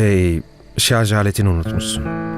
Şey, şarj aletini unutmuşsun.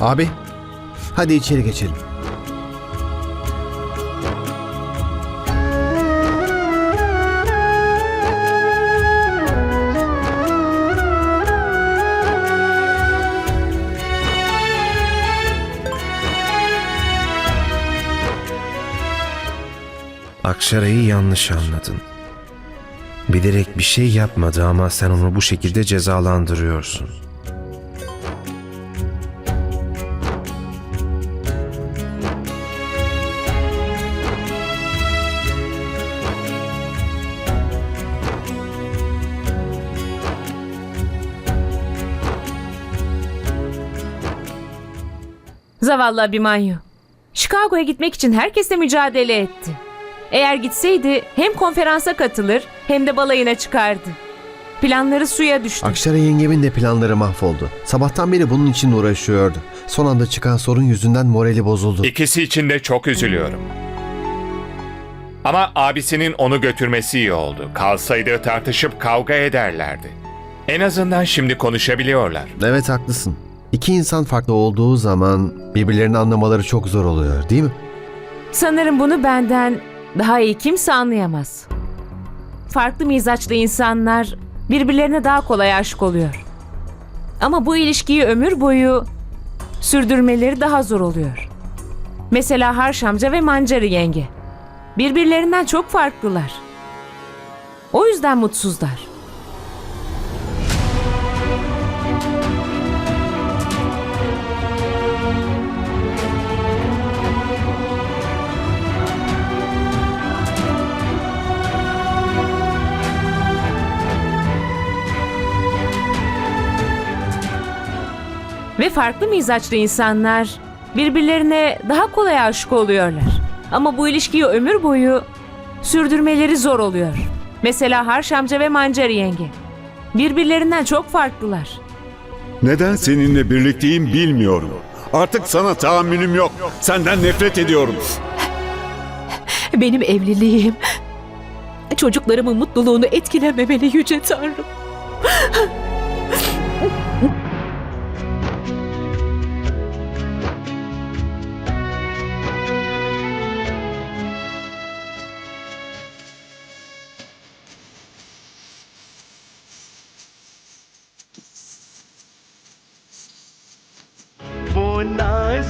Abi, hadi içeri geçelim. Akşara'yı yanlış anladın. Bilerek bir şey yapmadı ama sen onu bu şekilde cezalandırıyorsun. Zavallı Abimanyu. Chicago'ya gitmek için herkesle mücadele etti. Eğer gitseydi hem konferansa katılır hem de balayına çıkardı. Planları suya düştü. Akşara yengemin de planları mahvoldu. Sabahtan beri bunun için uğraşıyordu. Son anda çıkan sorun yüzünden morali bozuldu. İkisi için de çok üzülüyorum. Ama abisinin onu götürmesi iyi oldu. Kalsaydı tartışıp kavga ederlerdi. En azından şimdi konuşabiliyorlar. Evet haklısın. İki insan farklı olduğu zaman birbirlerini anlamaları çok zor oluyor değil mi? Sanırım bunu benden daha iyi kimse anlayamaz. Farklı mizaçlı insanlar birbirlerine daha kolay aşık oluyor. Ama bu ilişkiyi ömür boyu sürdürmeleri daha zor oluyor. Mesela Harş amca ve Mancarı yenge. Birbirlerinden çok farklılar. O yüzden mutsuzlar. Ve farklı mizaçlı insanlar birbirlerine daha kolay aşık oluyorlar. Ama bu ilişkiyi ömür boyu sürdürmeleri zor oluyor. Mesela Harş amca ve Mancarı yenge. Birbirlerinden çok farklılar. Neden seninle birlikteyim bilmiyorum. Artık sana tahammülüm yok. Senden nefret ediyorum. Benim evliliğim çocuklarımın mutluluğunu etkilememeli yüce Tanrım.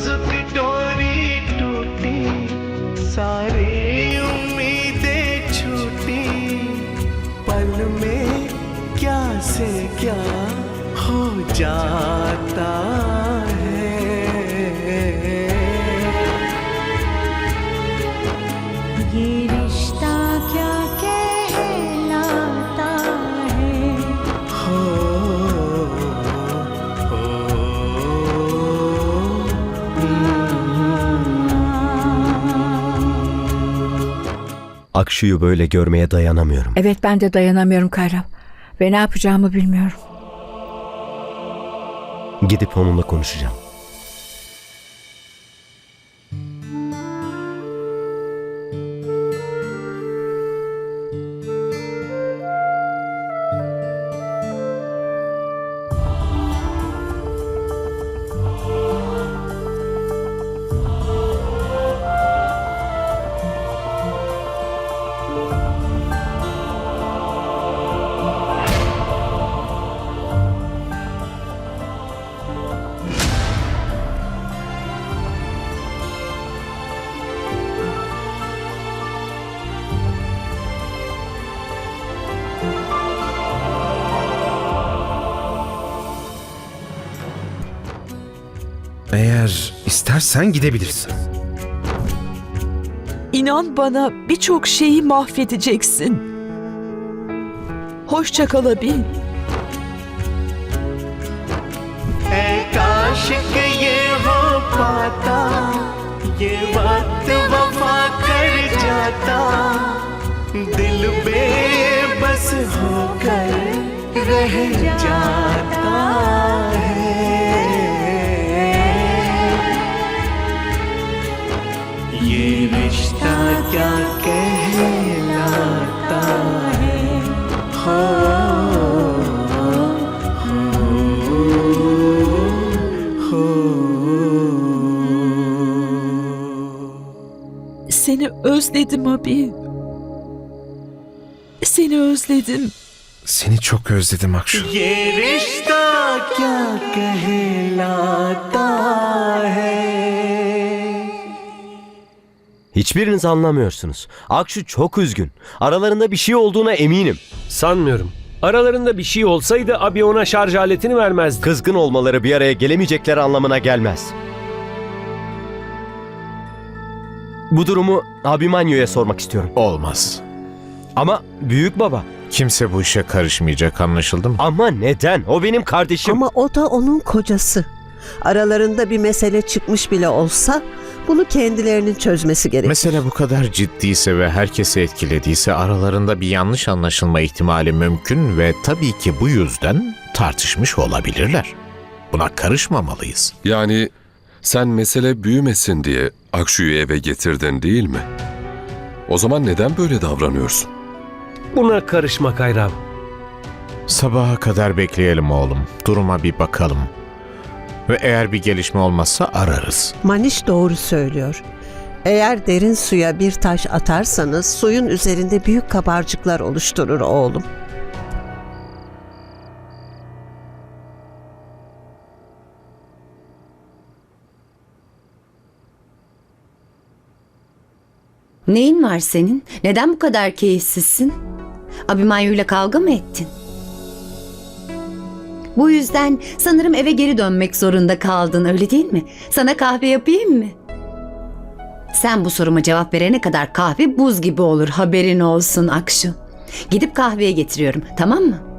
नाजुक टूटी सारे उम्मीदें छूटी। पल में क्या से क्या हो जाता Akşu'yu böyle görmeye dayanamıyorum. Evet ben de dayanamıyorum Kayrav. Ve ne yapacağımı bilmiyorum. Gidip onunla konuşacağım. Eğer istersen gidebilirsin. İnan bana birçok şeyi mahvedeceksin. Hoşça kal abi. है काश के ये हो पाता ये वक्त वफा कर जाता दिल बेबस होकर रह जाता Seni özledim abi. Seni özledim. Seni çok özledim Akşu. ये रिश्ता क्या कहलाता है Hiçbiriniz anlamıyorsunuz. Akşu çok üzgün. Aralarında bir şey olduğuna eminim. Sanmıyorum. Aralarında bir şey olsaydı abi ona şarj aletini vermezdi. Kızgın olmaları bir araya gelemeyecekleri anlamına gelmez. Bu durumu Abimanyo'ya sormak istiyorum. Olmaz. Ama büyük baba. Kimse bu işe karışmayacak anlaşıldı mı? Ama neden? O benim kardeşim. Ama o da onun kocası. Aralarında bir mesele çıkmış bile olsa bunu kendilerinin çözmesi gerek. Mesele bu kadar ciddiyse ve herkesi etkilediyse aralarında bir yanlış anlaşılma ihtimali mümkün ve tabii ki bu yüzden tartışmış olabilirler. Buna karışmamalıyız. Yani sen mesele büyümesin diye Akşu'yu eve getirdin değil mi? O zaman neden böyle davranıyorsun? Buna karışma Kayrav. Sabaha kadar bekleyelim oğlum. Duruma bir bakalım. Ve eğer bir gelişme olmazsa ararız. Maniş doğru söylüyor. Eğer derin suya bir taş atarsanız suyun üzerinde büyük kabarcıklar oluşturur oğlum. Neyin var senin? Neden bu kadar keyifsizsin? Abimanyu ile kavga mı ettin? Bu yüzden sanırım eve geri dönmek zorunda kaldın öyle değil mi? Sana kahve yapayım mı? Sen bu soruma cevap verene kadar kahve buz gibi olur haberin olsun Akşu. Gidip kahveye getiriyorum tamam mı?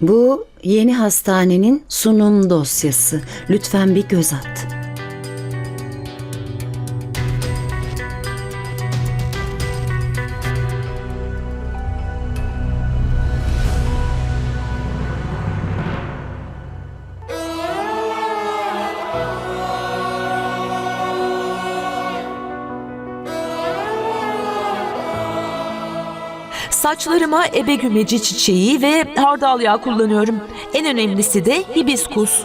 Bu yeni hastanenin sunum dosyası. Lütfen bir göz at. Saçlarıma ebegümeci çiçeği ve hardal yağı kullanıyorum. En önemlisi de hibiskus.